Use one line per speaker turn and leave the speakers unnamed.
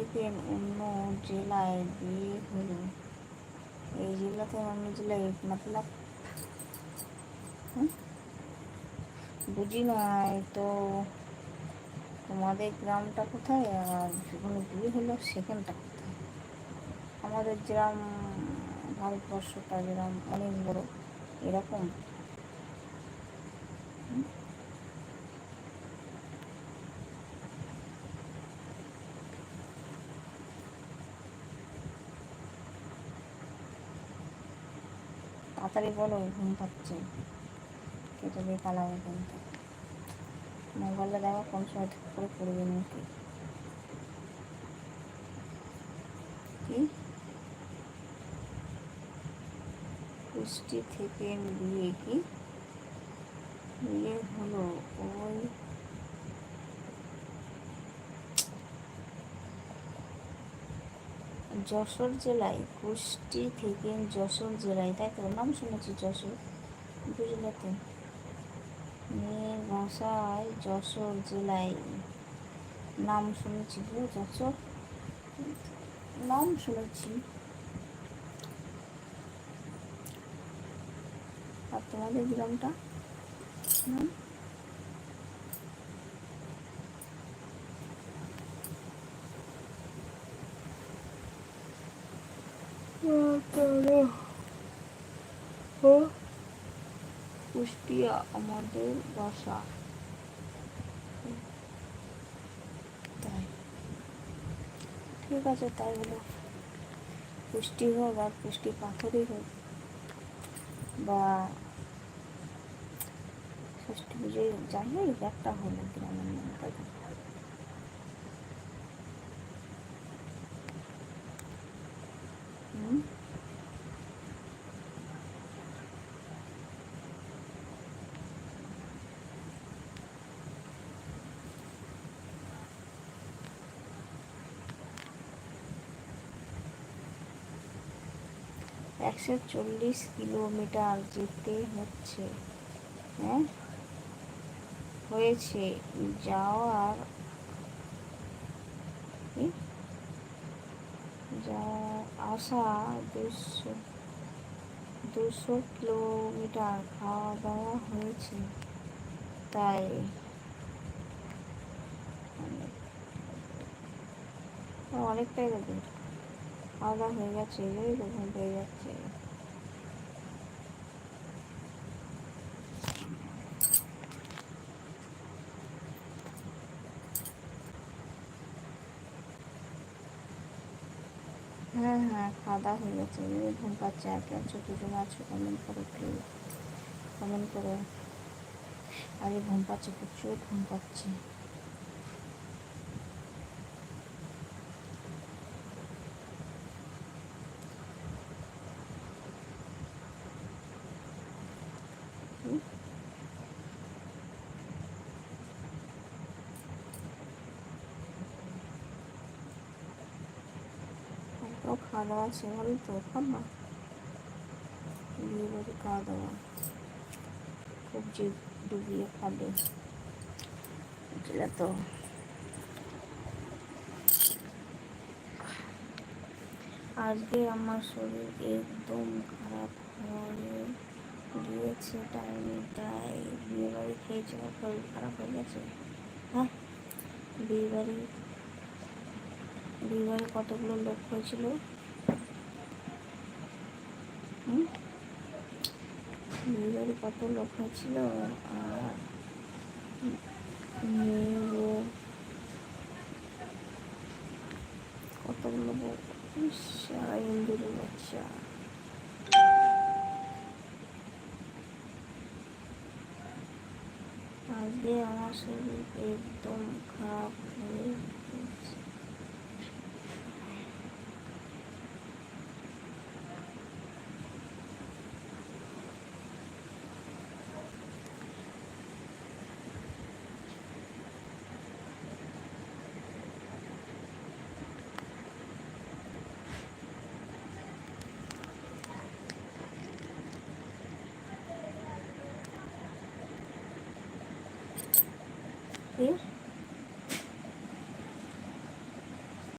থেকে অন্য জেলায় বিয়ে হলো। এই জেলা থেকে অন্য জেলায় মতলব? বুঝি না তো তোমাদের গ্রামটা কোথায় আর যেখানে বিয়ে হলো সেখানটা কোথায়? আমাদের গ্রাম, ভারতবর্ষটা যেরকম অনেক বড়, এরকম। তাড়াতাড়ি বলো ঘুম পাচ্ছে। কেটে দিয়ে পালাবো কিন্তু। মোবাইলটা দেখো কোন সময় ঠিক করে পড়বে মুখে কি? কুষ্টি থেকে বিয়ে কি? বিয়ে হলো ওই যশোর জেলায় কুষ্টি থেকে যশোর জেলায়, তাই তো? নাম শুনেছি যশোর। বুঝলে তো মেয়ের ভাষায় যশোর জেলায়। নাম শুনেছি যশোর। নাম শুনেছি। আর তোমাদের গ্রামটা? হুম কুষ্টিয়া আমাদের বাসা। তাই। ঠিক আছে, তাই হলো। পুষ্টি হোক আর পুষ্টি পাথরই হোক, বা ষষ্ঠী পুজোয় হোক একটা হলো গ্রামের নাম হুম? একশো চল্লিশ কিলোমিটার যেতে হচ্ছে। হ্যাঁ? হয়েছে। যাওয়ার আসা দুশো দুশো কিলোমিটার খাওয়া দাওয়া হয়েছে। তাই অনেকটাই খাওয়া হয়ে গেছে এই তো ঘুম পেয়ে যাচ্ছে হ্যাঁ হ্যাঁ খাওয়া হয়ে গেছে এই ঘুম পাচ্ছে। আর কে আছো দুজন আছো কমেন্ট করো প্লিজ কমেন্ট করো। আরে, ঘুম পাচ্ছে, প্রচুর ঘুম পাচ্ছে হুম? তো খাওয়া দাওয়া তো খাওয়া দাওয়া। ডুবিয়ে তো। আজকে আমার শরীর একদম খারাপ হয়ে গিয়েছে টাইমে তাই বিয়ে বাড়ি খেয়েছে, আমার শরীর খারাপ হয়ে গেছে। হ্যাঁ বিয়ে বাড়ি বিয়ে কতগুলো লোক হয়েছিল? বিয়ে কত লোক হয়েছিল? আর কতগুলো ইন্দুর বাচ্চা। আজকে আমার শরীর একদম খারাপ হয়ে decir